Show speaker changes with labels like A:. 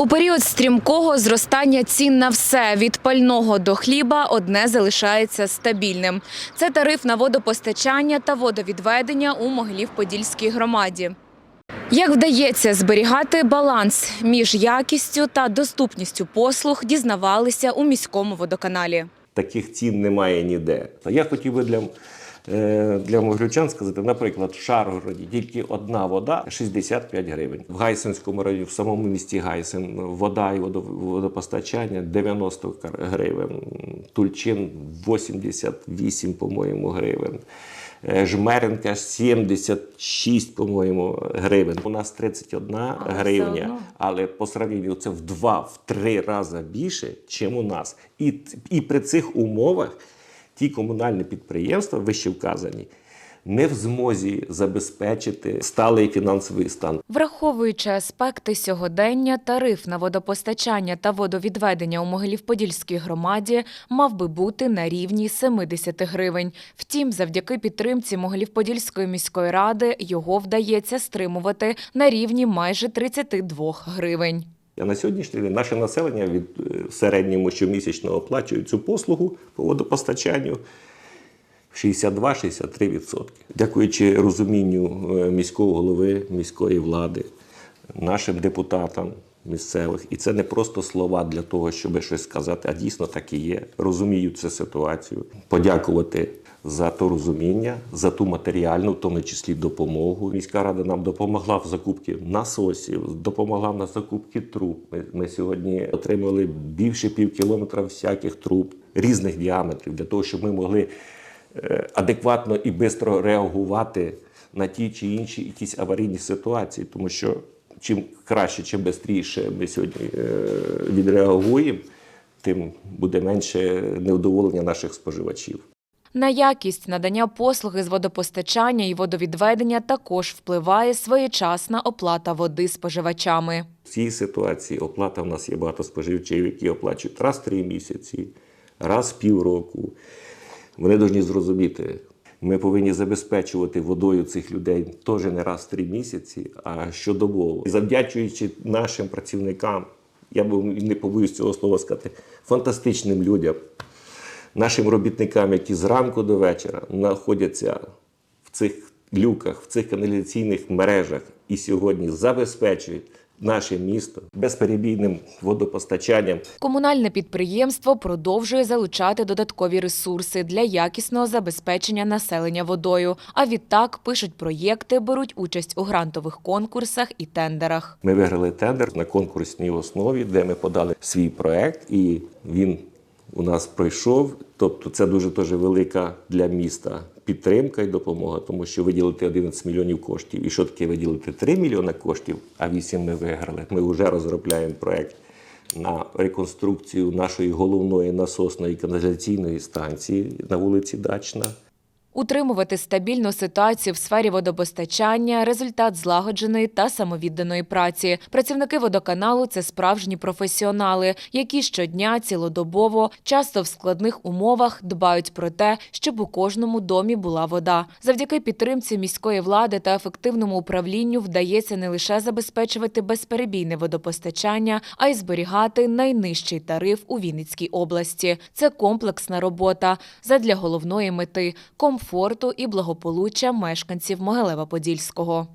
A: У період стрімкого зростання цін на все від пального до хліба одне залишається стабільним. Це тариф на водопостачання та водовідведення у Могилів-Подільській громаді. Як вдається зберігати баланс між якістю та доступністю послуг, дізнавалися у міському водоканалі.
B: Таких цін немає ніде. Я хотів би для, для могилівчан сказати, наприклад, в Шаргороді тільки одна вода 65 гривень. В Гайсинському районі, в самому місті Гайсин, вода і водо- водопостачання 90 гривень. Тульчин 88, по-моєму, гривень. Е, Жмеренка 76, по-моєму, гривень. У нас 31
A: Але
B: гривня. Але по сравненню це в два, в три рази більше, ніж у нас. І, і при цих умовах ті комунальні підприємства, вище вказані, не в змозі забезпечити сталий фінансовий стан.
A: Враховуючи аспекти сьогодення, тариф на водопостачання та водовідведення у Могилів-Подільській громаді мав би бути на рівні 70 гривень. Втім, завдяки підтримці Могилів-Подільської міської ради його вдається стримувати на рівні майже 32 гривень.
B: А на сьогоднішній день наше населення від е, середньому щомісячно оплачує цю послугу по водопостачанню 62-63%. Дякуючи розумінню е, міського голови, міської влади, нашим депутатам місцевих. І це не просто слова для того, щоб щось сказати, а дійсно так і є. Розуміють цю ситуацію. Подякувати за то розуміння, за ту матеріальну, в тому числі допомогу. Міська рада нам допомогла в закупці насосів, допомогла на закупці труб. Ми, ми сьогодні отримали більше пів кілометра всяких труб різних діаметрів для того, щоб ми могли е, адекватно і швидко реагувати на ті чи інші якісь аварійні ситуації, тому що чим краще, чим швидше ми сьогодні е, відреагуємо, тим буде менше невдоволення наших споживачів.
A: На якість надання послуги з водопостачання і водовідведення також впливає своєчасна оплата води споживачами.
B: В цій ситуації оплата в нас є багато споживачів, які оплачують раз три місяці, раз в півроку. Вони повинні зрозуміти, ми повинні забезпечувати водою цих людей теж не раз три місяці, а щодобово. Завдячуючи нашим працівникам, я б не побоюсь цього слова сказати, фантастичним людям, нашим робітникам, які зранку до вечора знаходяться в цих люках, в цих каналізаційних мережах і сьогодні забезпечують наше місто безперебійним водопостачанням.
A: Комунальне підприємство продовжує залучати додаткові ресурси для якісного забезпечення населення водою. А відтак пишуть проєкти, беруть участь у грантових конкурсах і тендерах.
B: Ми виграли тендер на конкурсній основі, де ми подали свій проект, і він у нас пройшов. Тобто, це дуже дуже велика для міста підтримка і допомога, тому що виділити 11 мільйонів коштів. І що таке виділити 3 мільйони коштів, а 8 ми виграли. Ми вже розробляємо проект на реконструкцію нашої головної насосної каналізаційної станції на вулиці Дачна.
A: Утримувати стабільну ситуацію в сфері водопостачання результат злагодженої та самовідданої праці. Працівники водоканалу це справжні професіонали, які щодня цілодобово, часто в складних умовах дбають про те, щоб у кожному домі була вода. Завдяки підтримці міської влади та ефективному управлінню вдається не лише забезпечувати безперебійне водопостачання, а й зберігати найнижчий тариф у Вінницькій області. Це комплексна робота задля головної мети комфорту і благополуччя мешканців Могилева-Подільського.